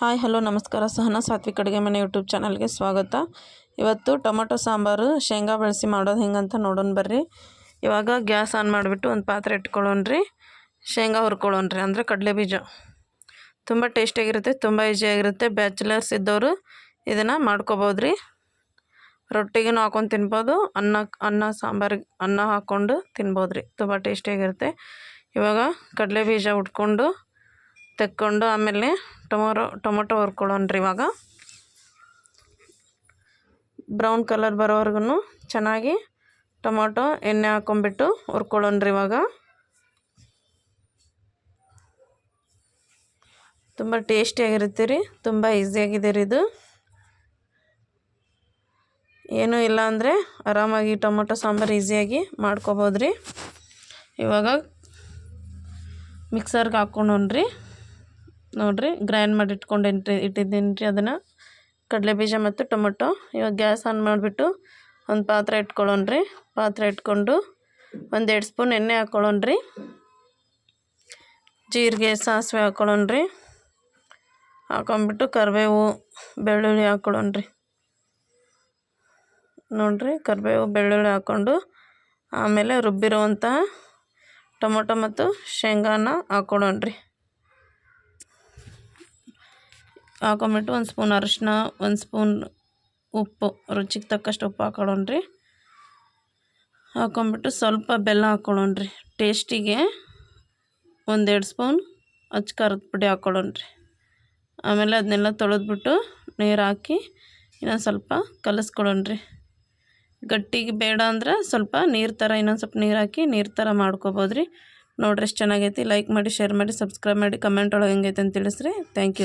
Hi, hello, ನಮಸ್ಕಾರ. ಸಹನ ಸಾತ್ವಿಕ ಅಡುಗೆ ಮನೆ ಯೂಟ್ಯೂಬ್ ಚಾನಲ್ಗೆ ಸ್ವಾಗತ. ಇವತ್ತು ಟೊಮೊಟೊ, ಸಾಂಬಾರು, ಶೇಂಗಾ ಬಳಸಿ ಮಾಡೋದು ಹೆಂಗಂತ ನೋಡೋಣ ಬರ್ರಿ. ಇವಾಗ ಗ್ಯಾಸ್ ಆನ್ ಮಾಡಿಬಿಟ್ಟು ಒಂದು ಪಾತ್ರೆ ಇಟ್ಕೊಳ್ಳೋಣ್ರಿ ಶೇಂಗಾ ಹುರ್ಕೊಳ್ಳೋಣ್ರಿ ಅಂದರೆ ಕಡಲೆ ಬೀಜ. ತುಂಬ ಟೇಸ್ಟಿಯಾಗಿರುತ್ತೆ ತುಂಬ ಈಸಿಯಾಗಿರುತ್ತೆ ಬ್ಯಾಚುಲರ್ಸ್ ಇದ್ದವರು ಇದನ್ನು ಮಾಡ್ಕೋಬೋದ್ರಿ ರೊಟ್ಟಿಗೂ ಹಾಕೊಂಡು ತಿನ್ಬೋದು, ಅನ್ನ ಅನ್ನ ಸಾಂಬಾರಿಗೆ ಅನ್ನ ಹಾಕ್ಕೊಂಡು ತಿನ್ಬೋದು ರೀ. ತುಂಬ ಟೇಸ್ಟಿಯಾಗಿರುತ್ತೆ ಇವಾಗ ಕಡಲೆ ಬೀಜ ಉಟ್ಕೊಂಡು ತೆಕ್ಕೊಂಡು ಆಮೇಲೆ ಟೊಮೊರೊ, ಟೊಮೊಟೊ ಹುರ್ಕೊಳ್ಳೋಣ್ರಿ ಇವಾಗ. ಬ್ರೌನ್ ಕಲರ್ ಬರೋವರೆಗೂ ಚೆನ್ನಾಗಿ ಟೊಮೊಟೊ ಎಣ್ಣೆ ಹಾಕ್ಕೊಂಬಿಟ್ಟು ಹುರ್ಕೊಳ್ಳೋಣ್ರಿ ಇವಾಗ. ತುಂಬ ಟೇಸ್ಟಿಯಾಗಿರುತ್ತೆ ರೀ, ತುಂಬ ಈಸಿಯಾಗಿದೆ ರೀ ಇದು. ಏನೂ ಇಲ್ಲ ಅಂದರೆ ಆರಾಮಾಗಿ ಟೊಮೊಟೊ ಸಾಂಬಾರು ಈಸಿಯಾಗಿ ಮಾಡ್ಕೊಬೋದು ರೀ. ಇವಾಗ ಮಿಕ್ಸರ್ಗೆ ಹಾಕ್ಕೊಂಡ್ರಿ ನೋಡಿರಿ ಗ್ರೈಂಡ್ ಮಾಡಿ ಇಟ್ಕೊಂಡು ಇಟ್ಟಿದ್ದೀನಿ ರೀ ಅದನ್ನು. ಕಡಲೆ ಬೀಜ ಮತ್ತು ಟೊಮೊಟೊ. ಇವಾಗ ಗ್ಯಾಸ್ ಆನ್ ಮಾಡಿಬಿಟ್ಟು ಒಂದು ಪಾತ್ರೆ ಇಟ್ಕೊಳ್ಳೋಣ ರೀ ಪಾತ್ರೆ ಇಟ್ಕೊಂಡು ಒಂದೆರಡು ಸ್ಪೂನ್ ಎಣ್ಣೆ ಹಾಕ್ಕೊಳ್ಳೋಣ ರೀ ಜೀರಿಗೆ, ಸಾಸಿವೆ ಹಾಕ್ಕೊಳ್ಳೋಣ ಹಾಕೊಂಬಿಟ್ಟು ಕರಿಬೇವು, ಬೆಳ್ಳುಳ್ಳಿ ಹಾಕ್ಕೊಳ್ಳೋಣ ರೀ ನೋಡಿರಿ, ಕರಿಬೇವು, ಬೆಳ್ಳುಳ್ಳಿ ಹಾಕ್ಕೊಂಡು ಆಮೇಲೆ ರುಬ್ಬಿರುವಂತಹ ಟೊಮೊಟೊ ಮತ್ತು ಶೇಂಗಾನ ಹಾಕ್ಕೊಳ್ಳೋಣ ರೀ ಹಾಕೊಂಬಿಟ್ಟು ಒಂದು ಸ್ಪೂನ್ ಅರಿಶಿನ ಒಂದು ಸ್ಪೂನ್ ಉಪ್ಪು. ರುಚಿಗೆ ತಕ್ಕಷ್ಟು ಉಪ್ಪು ಹಾಕೊಳ್ಳೋಣ್ರಿ ಹಾಕೊಂಬಿಟ್ಟು ಸ್ವಲ್ಪ ಬೆಲ್ಲ ಹಾಕ್ಕೊಳ್ಳೋಣ್ರಿ ಟೇಸ್ಟಿಗೆ ಒಂದೆರಡು ಸ್ಪೂನ್ ಅಚ್ಚ ಖಾರದ ಪುಡಿ ಹಾಕ್ಕೊಳ್ಳೋಣ್ರಿ ಆಮೇಲೆ ಅದನ್ನೆಲ್ಲ ತೊಳೆದ್ಬಿಟ್ಟು ನೀರು ಹಾಕಿ ಇನ್ನೊಂದು ಸ್ವಲ್ಪ ಕಲಿಸ್ಕೊಳ್ಳೋಣ್ರಿ ಗಟ್ಟಿಗೆ ಬೇಡ ಅಂದ್ರೆ ಸ್ವಲ್ಪ ನೀರು ಥರ, ಇನ್ನೊಂದು ಸ್ವಲ್ಪ ನೀರು ಹಾಕಿ ನೀರು ಥರ ಮಾಡ್ಕೊಬೋದು ರೀ. ನೋಡ್ರಿ ಎಷ್ಟು ಚೆನ್ನಾಗೈತಿ. ಲೈಕ್ ಮಾಡಿ ಶೇರ್ ಮಾಡಿ ಸಬ್ಸ್ಕ್ರೈಬ್ ಮಾಡಿ ಕಮೆಂಟ್ ಒಳಗೆ ಹೆಂಗೈತೆ ಅಂತ ತಿಳಿಸ್ರಿ. Thank you